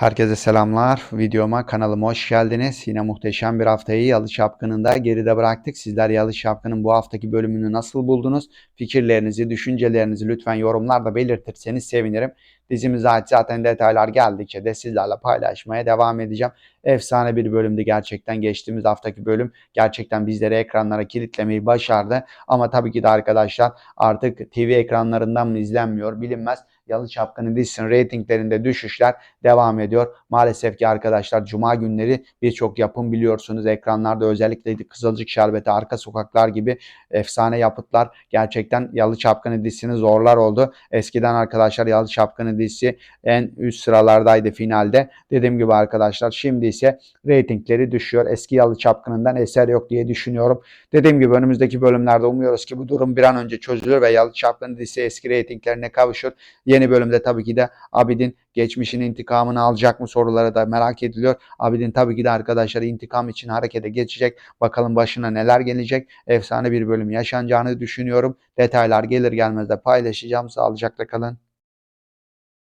Herkese selamlar. Videoma, kanalıma hoş geldiniz. Yine muhteşem bir haftayı Yalı Çapkını'nda geride bıraktık. Sizler Yalı Çapkın'ın bu haftaki bölümünü nasıl buldunuz? Fikirlerinizi, düşüncelerinizi lütfen yorumlarda belirtirseniz sevinirim. Dizimize ait zaten detaylar geldikçe de sizlerle paylaşmaya devam edeceğim. Efsane bir bölümdü gerçekten. Geçtiğimiz haftaki bölüm gerçekten bizleri ekranlara kilitlemeyi başardı. Ama tabii ki de arkadaşlar artık TV ekranlarından mı izlenmiyor bilinmez. Yalı Çapkını dizisinin reytinglerinde düşüşler devam ediyor. Maalesef ki arkadaşlar cuma günleri birçok yapım biliyorsunuz ekranlarda özellikle Kızılcık Şerbeti, Arka Sokaklar gibi efsane yapıtlar gerçekten Yalı Çapkını dizisini zorlar oldu. Eskiden arkadaşlar Yalı Çapkını dizisi en üst sıralardaydı finalde. Dediğim gibi arkadaşlar şimdi ise reytingleri düşüyor. Eski Yalı Çapkını'ndan eser yok diye düşünüyorum. Dediğim gibi önümüzdeki bölümlerde umuyoruz ki bu durum bir an önce çözülür ve Yalı Çapkını dizisi eski reytinglerine kavuşur. Yeni bölümde tabii ki de Abidin geçmişin intikamını alacak mı soruları da merak ediliyor. Abidin tabii ki de arkadaşlar intikam için harekete geçecek. Bakalım başına neler gelecek. Efsane bir bölüm yaşanacağını düşünüyorum. Detaylar gelir gelmez de paylaşacağım. Sağlıcakla kalın.